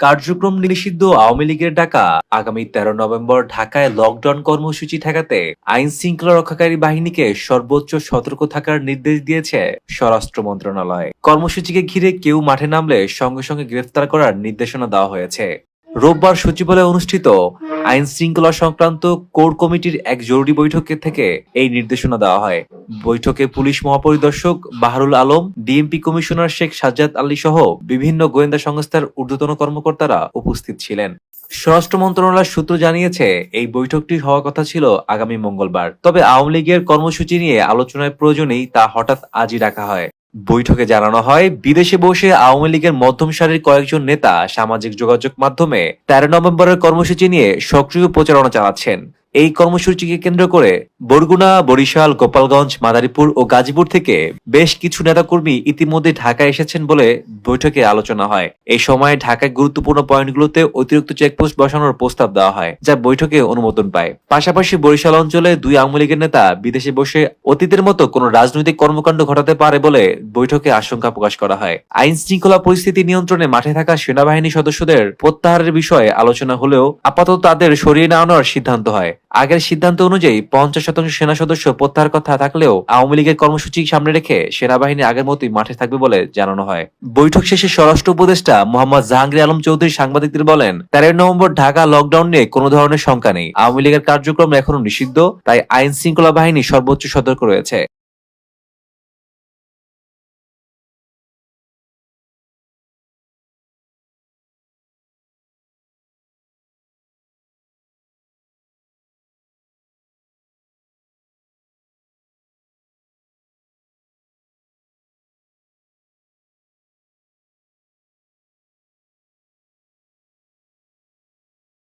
কার্যক্রম নিষিদ্ধ আওয়ামী লীগের ডাকা। আগামী তেরো নভেম্বর ঢাকায় লকডাউন কর্মসূচি ঠেকাতে আইন শৃঙ্খলা রক্ষাকারী বাহিনীকে সর্বোচ্চ সতর্ক থাকার নির্দেশ দিয়েছে স্বরাষ্ট্র মন্ত্রণালয়। কর্মসূচিকে ঘিরে কেউ মাঠে নামলে সঙ্গে সঙ্গে গ্রেফতার করার নির্দেশনা দেওয়া হয়েছে। রোববার সচিবালয়ে অনুষ্ঠিত আইন শৃঙ্খলা সংক্রান্ত কোর কমিটির এক জরুরি বৈঠকে থেকে এই নির্দেশনা দেওয়া হয়। বৈঠকে পুলিশ মহাপরিদর্শক বাহারুল আলম, ডিএমপি কমিশনার শেখ সাজ্জাদ আলী সহ বিভিন্ন গোয়েন্দা সংস্থার ঊর্ধ্বতন কর্মকর্তারা উপস্থিত ছিলেন। স্বরাষ্ট্র মন্ত্রণালয়ের সূত্র জানিয়েছে, এই বৈঠকটি হওয়ার কথা ছিল আগামী মঙ্গলবার। তবে আওয়ামী লীগের কর্মসূচি নিয়ে আলোচনার প্রয়োজনেই তা হঠাৎ আজই রাখা হয়। বৈঠকে জানানো হয়, বিদেশে বসে আওয়ামী লীগের মধ্যম সারির কয়েকজন নেতা সামাজিক যোগাযোগ মাধ্যমে তেরো নভেম্বরের কর্মসূচি নিয়ে সক্রিয় প্রচারণা চালাচ্ছেন। এই কর্মসূচিকে কেন্দ্র করে বরগুনা, বরিশাল, গোপালগঞ্জ, মাদারীপুর ও গাজীপুর থেকে বেশ কিছু নেতাকর্মী ইতিমধ্যে ঢাকায় এসেছেন বলে বৈঠকে আলোচনা হয়। এই সময় ঢাকায় গুরুত্বপূর্ণ পয়েন্টগুলোতে অতিরিক্ত চেকপোস্ট বসানোর প্রস্তাব দেওয়া হয়, যা বৈঠকে অনুমোদন পায়। পাশাপাশি বরিশাল অঞ্চলে দুই আওয়ামী লীগের নেতা বিদেশে বসে অতীতের মতো কোনো রাজনৈতিক কর্মকাণ্ড ঘটাতে পারে বলে বৈঠকে আশঙ্কা প্রকাশ করা হয়। আইন শৃঙ্খলা পরিস্থিতি নিয়ন্ত্রণে মাঠে থাকা সেনাবাহিনী সদস্যদের প্রত্যাহারের বিষয়ে আলোচনা হলেও আপাতত তাদের সরিয়ে নেওয়ানোর সিদ্ধান্ত হয়। আগের সিদ্ধান্ত অনুযায়ী পঞ্চাশ শতাংশ সেনা সদস্য প্রত্যাহার কথা থাকলেও আওয়ামী লীগের কর্মসূচি সামনে রেখে সেনাবাহিনী আগের মতোই মাঠে থাকবে বলে জানানো হয়। বৈঠক শেষে স্বরাষ্ট্র উপদেষ্টা মোহাম্মদ জাহাঙ্গীর আলম চৌধুরী সাংবাদিকদের বলেন, তেরোই নভেম্বর ঢাকা লকডাউন নিয়ে কোনো ধরনের শঙ্কা নেই। আওয়ামী লীগের কার্যক্রম এখনও নিষিদ্ধ, তাই আইন শৃঙ্খলা বাহিনী সর্বোচ্চ সতর্ক রয়েছে।